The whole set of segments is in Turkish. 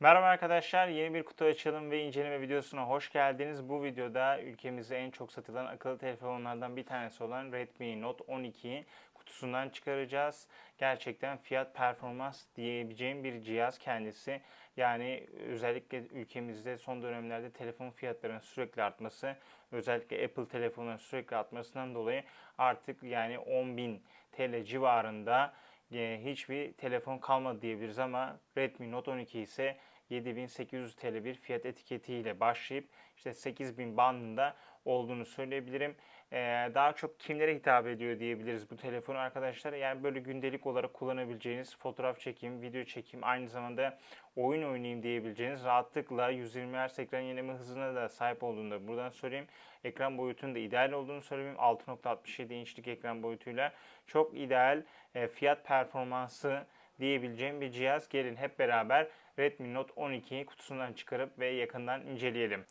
Merhaba arkadaşlar, yeni bir kutu açalım ve inceleme videosuna hoş geldiniz. Bu videoda ülkemizde en çok satılan akıllı telefonlardan bir tanesi olan Redmi Note 12'yi kutusundan çıkaracağız. Gerçekten fiyat performans diyebileceğim bir cihaz kendisi. Yani özellikle ülkemizde son dönemlerde telefon fiyatlarının sürekli artması, özellikle Apple telefonların sürekli artmasından dolayı artık yani 10.000 TL civarında hiçbir telefon kalmadı diyebiliriz ama Redmi Note 12 ise 7800 TL bir fiyat etiketiyle başlayıp işte 8000 bandında olduğunu söyleyebilirim. Ee, daha çok kimlere hitap ediyor diyebiliriz bu telefonu arkadaşlar. Yani böyle gündelik olarak kullanabileceğiniz fotoğraf çekim, video çekim, aynı zamanda oyun oynayayım diyebileceğiniz rahatlıkla 120 Hz ekran yenileme hızına da sahip olduğunu da buradan söyleyeyim. Ekran boyutunun da ideal olduğunu söyleyeyim. 6.67 inçlik ekran boyutuyla çok ideal e, fiyat performansı diyebileceğim bir cihaz. Gelin hep beraber Redmi Note 12'yi kutusundan çıkarıp ve yakından inceleyelim.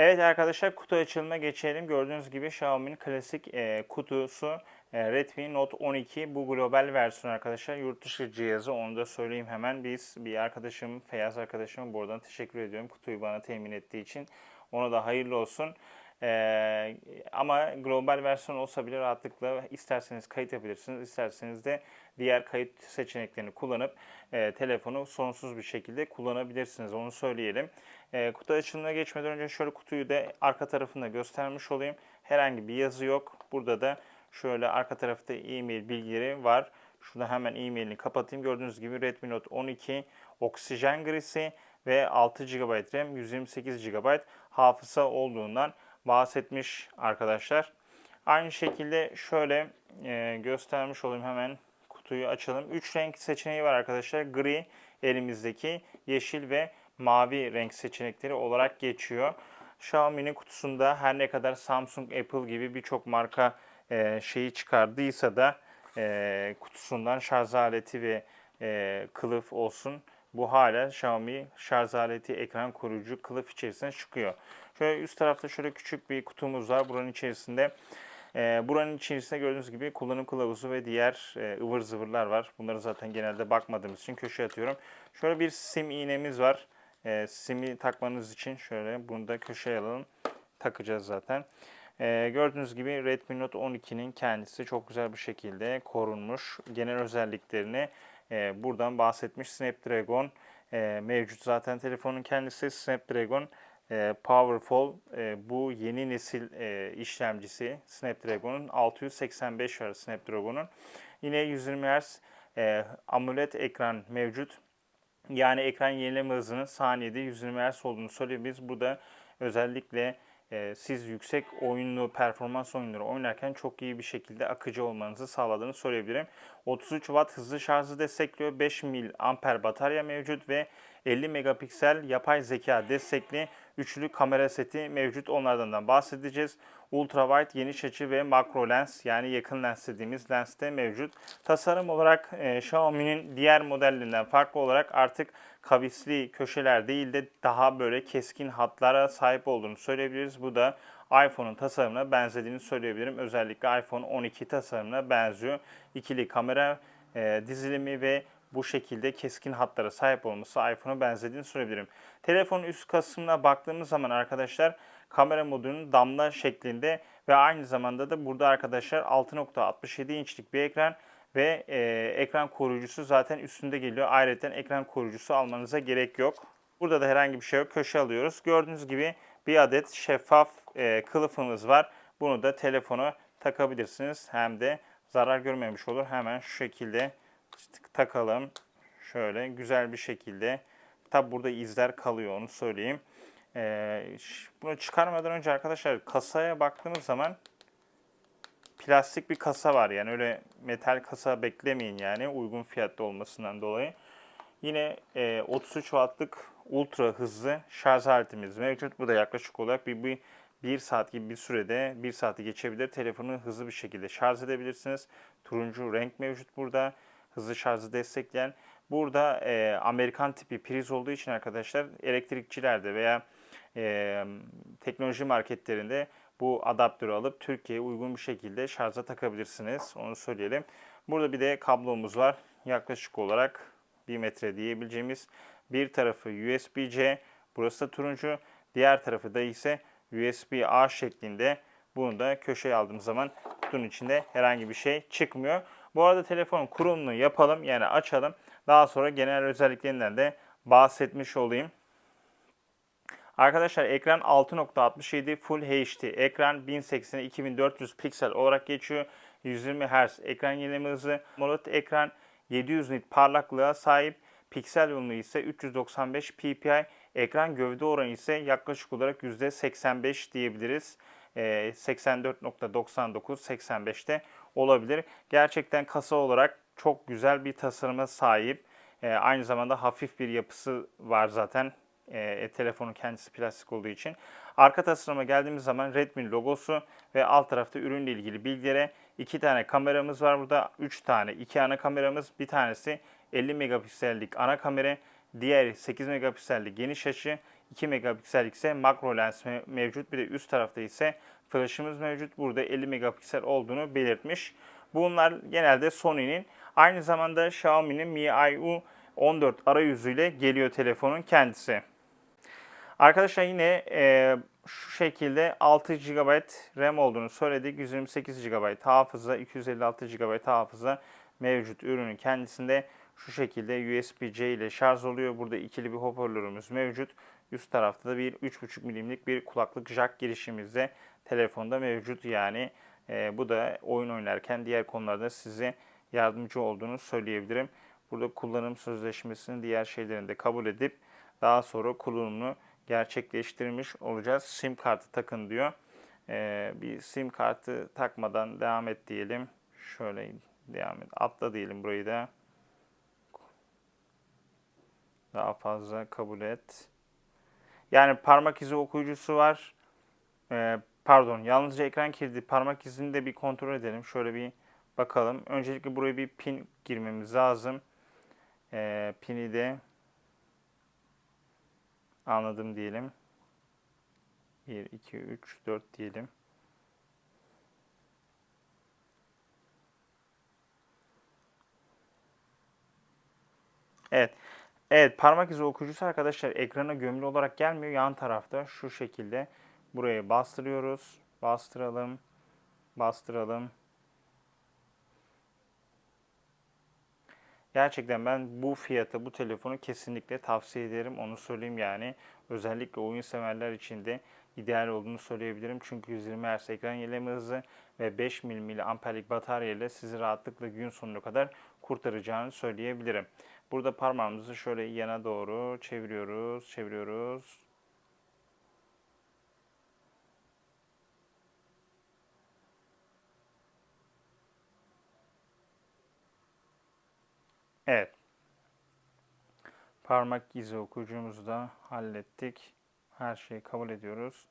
Evet arkadaşlar kutu açılımına geçelim. Gördüğünüz gibi Xiaomi'nin klasik e, kutusu e, Redmi Note 12 bu global versiyon arkadaşlar. Yurt dışı cihazı onu da söyleyeyim hemen. Biz bir arkadaşım Feyyaz arkadaşıma buradan teşekkür ediyorum kutuyu bana temin ettiği için. Ona da hayırlı olsun. Ee, ama global versiyon olsa bile rahatlıkla isterseniz kayıt yapabilirsiniz, isterseniz de diğer kayıt seçeneklerini kullanıp e, telefonu sonsuz bir şekilde kullanabilirsiniz. Onu söyleyelim. E, kutu açılımına geçmeden önce şöyle kutuyu da arka tarafında göstermiş olayım. Herhangi bir yazı yok. Burada da şöyle arka tarafta e-mail bilgileri var. Şurada hemen e-mailini kapatayım. Gördüğünüz gibi Redmi Note 12 oksijen grisi ve 6 GB RAM, 128 GB hafıza olduğundan bahsetmiş arkadaşlar. Aynı şekilde şöyle e, göstermiş olayım hemen kutuyu açalım. 3 renk seçeneği var arkadaşlar. Gri elimizdeki yeşil ve mavi renk seçenekleri olarak geçiyor. Xiaomi'nin kutusunda her ne kadar Samsung, Apple gibi birçok marka e, şeyi çıkardıysa da e, kutusundan şarj aleti ve e, kılıf olsun. Bu hala Xiaomi şarj aleti, ekran koruyucu kılıf içerisine çıkıyor. Şöyle üst tarafta şöyle küçük bir kutumuz var. Buranın içerisinde e, buranın içerisinde gördüğünüz gibi kullanım kılavuzu ve diğer e, ıvır zıvırlar var. Bunları zaten genelde bakmadığımız için köşeye atıyorum. Şöyle bir sim iğnemiz var. E, sim'i takmanız için şöyle bunu da köşeye alalım. Takacağız zaten. E, gördüğünüz gibi Redmi Note 12'nin kendisi çok güzel bir şekilde korunmuş. Genel özelliklerini e, buradan bahsetmiş. Snapdragon e, mevcut zaten telefonun kendisi. Snapdragon e, Powerful e, bu yeni nesil e, işlemcisi Snapdragon'un 685 var Snapdragon'un. Yine 120 Hz e, AMOLED ekran mevcut. Yani ekran yenileme hızının saniyede 120 Hz olduğunu söyleyebiliriz. Bu da özellikle e, siz yüksek oyunlu performans oyunları oynarken çok iyi bir şekilde akıcı olmanızı sağladığını söyleyebilirim. 33 Watt hızlı şarjı destekliyor. 5 mAh batarya mevcut ve 50 megapiksel yapay zeka destekli üçlü kamera seti mevcut. Onlardan da bahsedeceğiz. Ultra wide geniş açı ve makro lens yani yakın lens dediğimiz lens de mevcut. Tasarım olarak e, Xiaomi'nin diğer modellerinden farklı olarak artık kavisli köşeler değil de daha böyle keskin hatlara sahip olduğunu söyleyebiliriz. Bu da iPhone'un tasarımına benzediğini söyleyebilirim. Özellikle iPhone 12 tasarımına benziyor. İkili kamera e, dizilimi ve bu şekilde keskin hatlara sahip olması iPhone'a benzediğini söyleyebilirim. Telefonun üst kısmına baktığımız zaman arkadaşlar kamera modunun damla şeklinde ve aynı zamanda da burada arkadaşlar 6.67 inçlik bir ekran ve e, ekran koruyucusu zaten üstünde geliyor. Ayrıca ekran koruyucusu almanıza gerek yok. Burada da herhangi bir şey yok. Köşe alıyoruz. Gördüğünüz gibi bir adet şeffaf e, kılıfımız var. Bunu da telefona takabilirsiniz. Hem de zarar görmemiş olur. Hemen şu şekilde takalım. Şöyle güzel bir şekilde. Tabi burada izler kalıyor onu söyleyeyim. Ee, bunu çıkarmadan önce arkadaşlar kasaya baktığımız zaman plastik bir kasa var. Yani öyle metal kasa beklemeyin yani uygun fiyatlı olmasından dolayı. Yine e, 33 wattlık ultra hızlı şarj aletimiz mevcut. Bu da yaklaşık olarak bir, bir, bir saat gibi bir sürede bir saati geçebilir. Telefonu hızlı bir şekilde şarj edebilirsiniz. Turuncu renk mevcut burada. Hızlı şarjı destekleyen. Burada e, Amerikan tipi priz olduğu için arkadaşlar elektrikçilerde veya e, teknoloji marketlerinde bu adaptörü alıp Türkiye'ye uygun bir şekilde şarja takabilirsiniz. Onu söyleyelim. Burada bir de kablomuz var. Yaklaşık olarak 1 metre diyebileceğimiz Bir tarafı USB-C, burası da turuncu. Diğer tarafı da ise USB-A şeklinde. Bunu da köşeye aldığım zaman kutunun içinde herhangi bir şey çıkmıyor. Bu arada telefonun kurulumunu yapalım yani açalım. Daha sonra genel özelliklerinden de bahsetmiş olayım. Arkadaşlar ekran 6.67 Full HD. Ekran 1080 2400 piksel olarak geçiyor. 120 Hz ekran yenileme hızı. AMOLED ekran 700 nit parlaklığa sahip. Piksel yoğunluğu ise 395 ppi. Ekran gövde oranı ise yaklaşık olarak %85 diyebiliriz. Ee, 84.99 85'te olabilir. Gerçekten kasa olarak çok güzel bir tasarıma sahip. Ee, aynı zamanda hafif bir yapısı var zaten. Ee, telefonun kendisi plastik olduğu için. Arka tasarıma geldiğimiz zaman Redmi logosu ve alt tarafta ürünle ilgili bilgilere iki tane kameramız var burada. Üç tane, iki ana kameramız. Bir tanesi 50 megapiksellik ana kamera, diğeri 8 megapiksellik geniş açı, 2 megapiksellik ise makro lens me- mevcut. Bir de üst tarafta ise flash'ımız mevcut. Burada 50 megapiksel olduğunu belirtmiş. Bunlar genelde Sony'nin. Aynı zamanda Xiaomi'nin MIUI 14 arayüzüyle geliyor telefonun kendisi. Arkadaşlar yine e, şu şekilde 6 GB RAM olduğunu söyledik. 128 GB hafıza, 256 GB hafıza mevcut ürünün kendisinde. Şu şekilde USB-C ile şarj oluyor. Burada ikili bir hoparlörümüz mevcut. Üst tarafta da bir 3.5 milimlik bir kulaklık jack girişimiz de telefonda mevcut. Yani e, bu da oyun oynarken diğer konularda size yardımcı olduğunu söyleyebilirim. Burada kullanım sözleşmesini diğer şeylerini de kabul edip daha sonra kullanımını gerçekleştirmiş olacağız. SIM kartı takın diyor. Ee, bir SIM kartı takmadan devam et diyelim. Şöyle devam et. Atla diyelim burayı da. Daha fazla kabul et. Yani parmak izi okuyucusu var. Ee, pardon yalnızca ekran kilidi parmak izini de bir kontrol edelim. Şöyle bir bakalım. Öncelikle buraya bir pin girmemiz lazım. Ee, pini de anladım diyelim. 1, 2, 3, 4 diyelim. Evet. Evet parmak izi okuyucusu arkadaşlar ekrana gömülü olarak gelmiyor. Yan tarafta şu şekilde buraya bastırıyoruz. Bastıralım. Bastıralım. Gerçekten ben bu fiyata bu telefonu kesinlikle tavsiye ederim. Onu söyleyeyim yani. Özellikle oyun severler için de ideal olduğunu söyleyebilirim. Çünkü 120 Hz ekran yenileme hızı ve 5 mAh'lik batarya ile sizi rahatlıkla gün sonuna kadar kurtaracağını söyleyebilirim. Burada parmağımızı şöyle yana doğru çeviriyoruz, çeviriyoruz. Evet. Parmak izi okuyucumuzu da hallettik. Her şeyi kabul ediyoruz.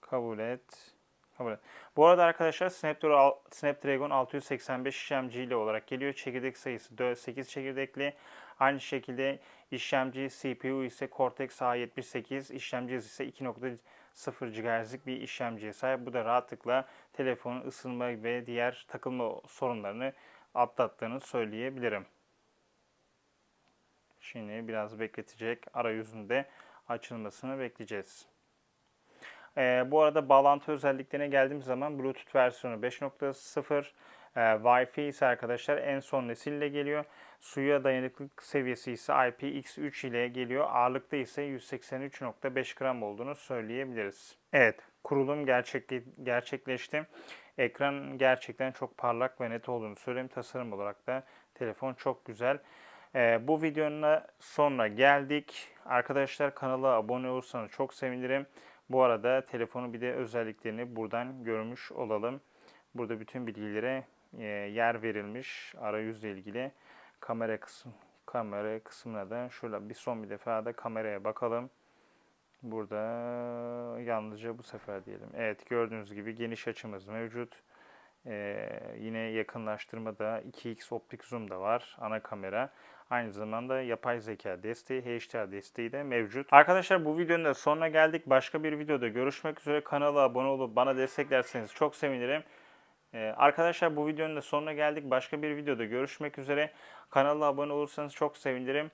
Kabul et. Kabul et. Bu arada arkadaşlar Snapdragon, Snapdragon 685 işlemci ile olarak geliyor. Çekirdek sayısı 8 çekirdekli. Aynı şekilde işlemci CPU ise Cortex A78, işlemci ise 2.0 GHz'lik bir işlemciye sahip. Bu da rahatlıkla telefonun ısınma ve diğer takılma sorunlarını atlattığını söyleyebilirim. Şimdi biraz bekletecek. Arayüzünde açılmasını bekleyeceğiz. Ee, bu arada bağlantı özelliklerine geldiğimiz zaman Bluetooth versiyonu 5.0, e, Wi-Fi ise arkadaşlar en son nesille geliyor. Suya dayanıklılık seviyesi ise IPX3 ile geliyor. Ağırlıkta ise 183.5 gram olduğunu söyleyebiliriz. Evet, kurulum gerçekle gerçekleşti. Ekran gerçekten çok parlak ve net olduğunu söyleyeyim. Tasarım olarak da telefon çok güzel. Ee, bu videonun sonuna geldik. Arkadaşlar kanala abone olursanız çok sevinirim. Bu arada telefonu bir de özelliklerini buradan görmüş olalım. Burada bütün bilgilere e, yer verilmiş arayüzle ilgili kamera kısım kamera kısmına da şöyle bir son bir defa da kameraya bakalım. Burada yalnızca bu sefer diyelim. Evet gördüğünüz gibi geniş açımız mevcut. Ee, yine yakınlaştırmada 2x optik zoom da var ana kamera. Aynı zamanda yapay zeka desteği, HDR desteği de mevcut. Arkadaşlar bu videonun da sonuna geldik. Başka bir videoda görüşmek üzere. Kanala abone olup bana desteklerseniz çok sevinirim. Ee, arkadaşlar bu videonun da sonuna geldik. Başka bir videoda görüşmek üzere. Kanala abone olursanız çok sevinirim.